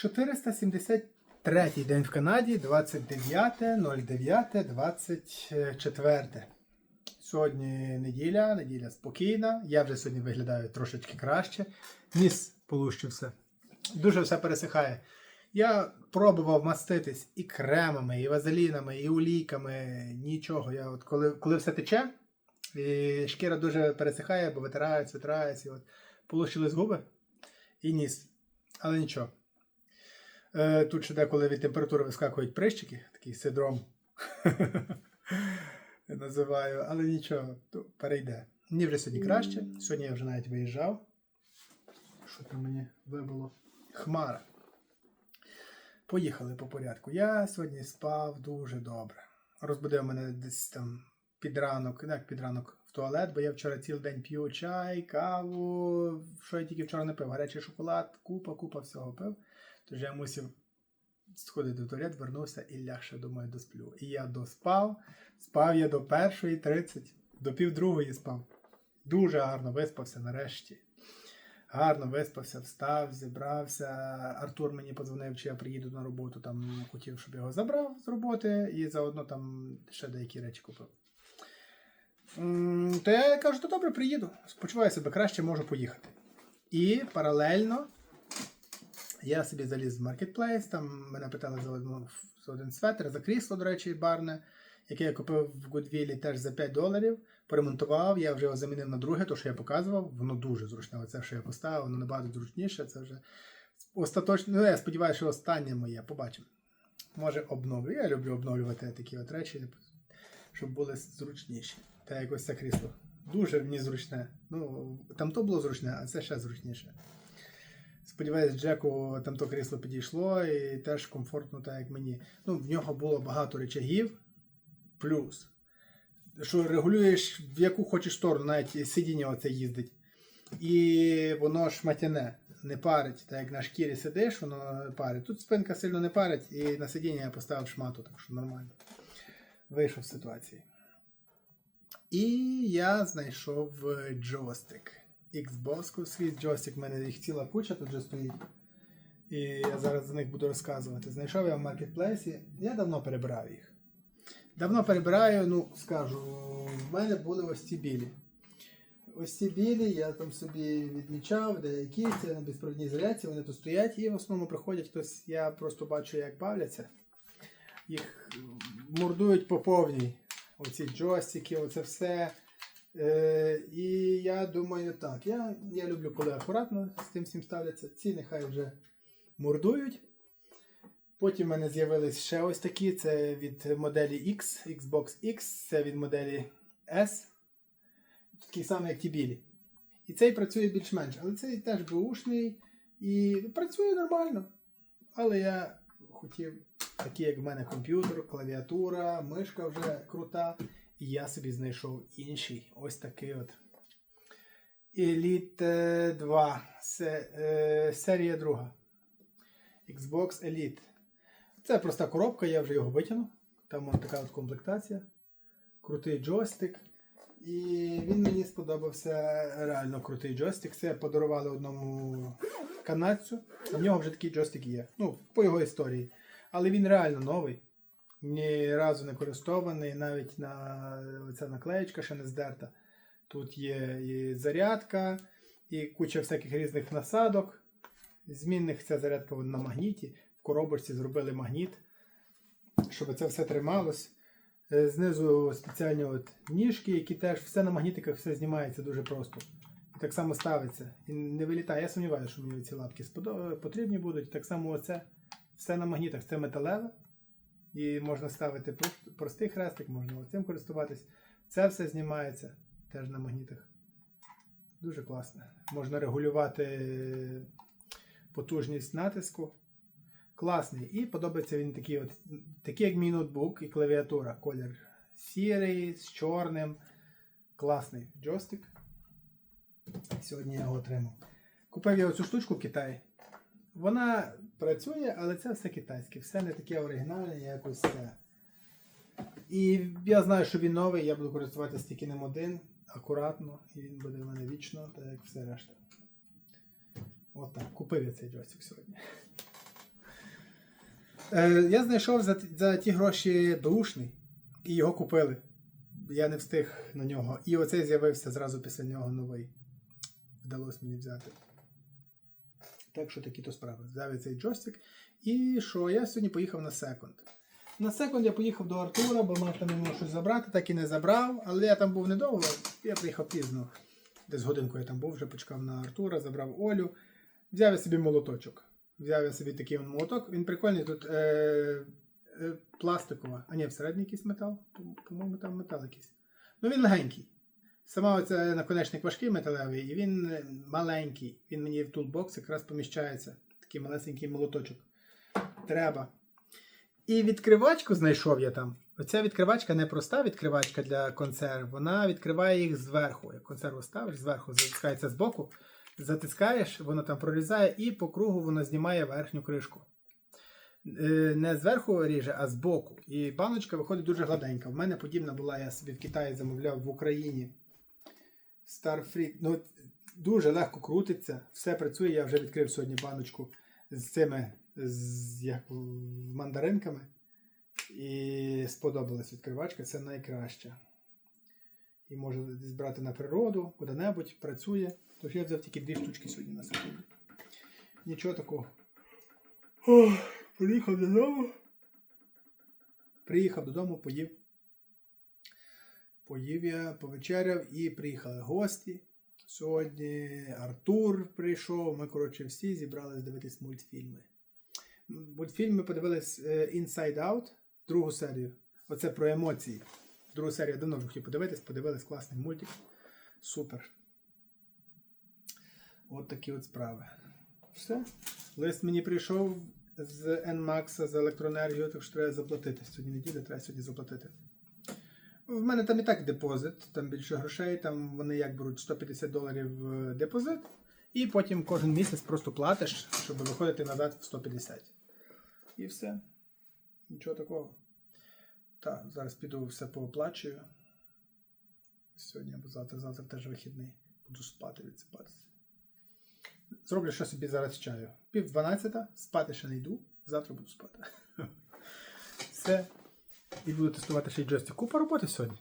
473 день в Канаді, 29.09.24. Сьогодні неділя, неділя спокійна. Я вже сьогодні виглядаю трошечки краще. Ніс полущився. Дуже все пересихає. Я пробував маститись і кремами, і вазелінами, і олійками. Нічого. Я от коли, коли все тече, і шкіра дуже пересихає, бо витирається, витирається. Полущились губи і ніс. Але нічого. Е, Тут ще деколи від температури вискакують прищики, такий синдром. Називаю, але нічого, перейде. Мені вже сьогодні краще. Сьогодні я вже навіть виїжджав. Що там мені вибило? Хмара. Поїхали по порядку. Я сьогодні спав дуже добре. Розбудив мене десь там під ранок, як під ранок в туалет, бо я вчора цілий день п'ю чай, каву. Що я тільки вчора не пив? Гарячий шоколад, купа, купа всього пив. Тож я мусив сходити в туалет, вернувся і лягше, думаю, досплю. І я доспав. Спав я до першої 30, до півдругої спав. Дуже гарно виспався нарешті. Гарно виспався, встав, зібрався. Артур мені подзвонив, чи я приїду на роботу. Там хотів, щоб його забрав з роботи і заодно там ще деякі речі купив. То я кажу, то добре, приїду. Спочуваю себе краще, можу поїхати. І паралельно я собі заліз в маркетплейс, там мене питали за, одну, за один светр, за крісло, до речі, барне, яке я купив в Гудвілі теж за 5 доларів. Поремонтував, я вже його замінив на друге, то що я показував, воно дуже зручне. Оце, що я поставив, воно набагато зручніше. Це вже остаточно. Ну, я сподіваюся, що останнє моє. Побачимо. Може, обновлю. Я люблю обновлювати такі от речі, щоб були зручніші. Та якось це крісло. Дуже мені зручне. Ну, там то було зручне, а це ще зручніше. Сподіваюсь, Джеку там то крісло підійшло і теж комфортно, так як мені. Ну, в нього було багато речагів. Плюс, що регулюєш в яку хочеш сторону, навіть сидіння оце їздить. І воно шматяне, не парить. Так як на шкірі сидиш, воно парить. Тут спинка сильно не парить, і на сидіння я поставив шмату, так що нормально. Вийшов з ситуації. І я знайшов джойстик. Xbox свій джойстик, в мене їх ціла куча тут вже стоїть. І я зараз за них буду розказувати. Знайшов я в маркетплейсі. Я давно перебирав їх. Давно перебираю, ну, скажу, в мене були ось ці білі. Ось ці білі, я там собі відмічав, деякі, це на безпровідній зарядці, вони тут стоять і в основному приходять хтось, я просто бачу, як бавляться. Їх мордують по повній. Оці джойстики, оце все. Е, і я думаю, так, я, я люблю, коли акуратно з тим всім ставляться. Ці нехай вже мордують. Потім в мене з'явились ще ось такі. Це від моделі X, Xbox X, це від моделі S. Такий самий, як ті білі. І цей працює більш-менш. Але цей теж бушний і працює нормально. Але я хотів, такий, як в мене комп'ютер, клавіатура, мишка вже крута. І я собі знайшов інший. Ось такий от. Elite 2. Це, е, серія друга. Xbox Elite. Це проста коробка, я вже його витягнув. Там вон така от комплектація. Крутий джойстик. І він мені сподобався реально крутий джойстик. Це подарували одному канадцю. У нього вже такий джойстик є. Ну, по його історії. Але він реально новий. Ні разу не користований, навіть на ця наклеєчка ще не здерта. Тут є і зарядка, і куча всяких різних насадок. Змінних ця зарядка на магніті. В коробочці зробили магніт, щоб це все трималось. Е, Знизу спеціальні от ніжки, які теж все на магнітиках все знімається дуже просто. І так само ставиться. І не вилітає. Я сумніваюся, що мені ці лапки потрібні будуть. Так само оце все на магнітах. Це металеве. І можна ставити простий хрестик, можна цим користуватись. Це все знімається теж на магнітах. Дуже класно. Можна регулювати потужність натиску. Класний. І подобається він такий, от, такий як мій ноутбук і клавіатура. Колір сірий, з чорним. Класний джойстик. Сьогодні я його отримав. Купив я оцю штучку в Китаї. Вона працює, але це все китайське. Все не таке оригінальне, якось це. І я знаю, що він новий, я буду користуватися тільки ним один, акуратно, і він буде в мене вічно, так як все решта. От так, купив я цей джойстик сьогодні. Е, я знайшов за, за ті гроші беушний і його купили. Я не встиг на нього. І оцей з'явився зразу після нього новий. Вдалося мені взяти. Так що такі то справи. Взяв цей джойстик. І що? Я сьогодні поїхав на секонд. На секунд я поїхав до Артура, бо мав там йому щось забрати, так і не забрав, але я там був недовго, я приїхав пізно. Десь годинку я там був, вже почекав на Артура, забрав Олю. Взяв я собі молоточок. Взяв я собі такий молоток. Він прикольний тут е, е, пластикова. А ні, всередині якийсь метал. По- По-моєму, там метал якийсь. Ну він легенький. Сама оця наконечник важкий металевий, і він е, маленький. Він мені в тулбокс якраз поміщається. Такий малесенький молоточок. Треба. І відкривачку знайшов я там. Оця відкривачка не проста відкривачка для консерв, вона відкриває їх зверху. Як консерву ставиш, зверху затискається збоку, затискаєш, воно там прорізає, і по кругу воно знімає верхню кришку. Е, Не зверху ріже, а збоку. І баночка виходить дуже гладенька. В мене подібна була, я собі в Китаї замовляв в Україні. Starfree. Ну, дуже легко крутиться, все працює. Я вже відкрив сьогодні баночку з цими з, як, мандаринками. І сподобалась відкривачка, це найкраще. І можна десь брати на природу, куди-небудь, працює. Тож я взяв тільки дві штучки сьогодні на секунду. Нічого такого. Приїхав додому. Приїхав додому, поїв. Поїв я, повечеряв і приїхали гості. Сьогодні Артур прийшов. Ми, коротше, всі зібрались дивитись мультфільми. Мультфільм ми подивились е, Inside Out, другу серію. Оце про емоції. Другу серію я давно вже хотів подивитись, подивились класний мультик. Супер. От такі от справи. Все. Лист мені прийшов з NMAX за електроенергію, так що треба заплатити. Сьогодні неділя, треба сьогодні заплатити. В мене там і так депозит, там більше грошей, там вони як беруть 150 доларів е, депозит, і потім кожен місяць просто платиш, щоб виходити назад в 150. І все. Нічого такого. Так, зараз піду все пооплачую. Сьогодні або завтра, завтра теж вихідний. Буду спати, відсипатися. Зроблю що собі зараз чаю. Пів 12, спати ще не йду, завтра буду спати. Все. І буду тестувати ще й джойстик. Купа роботи сьогодні.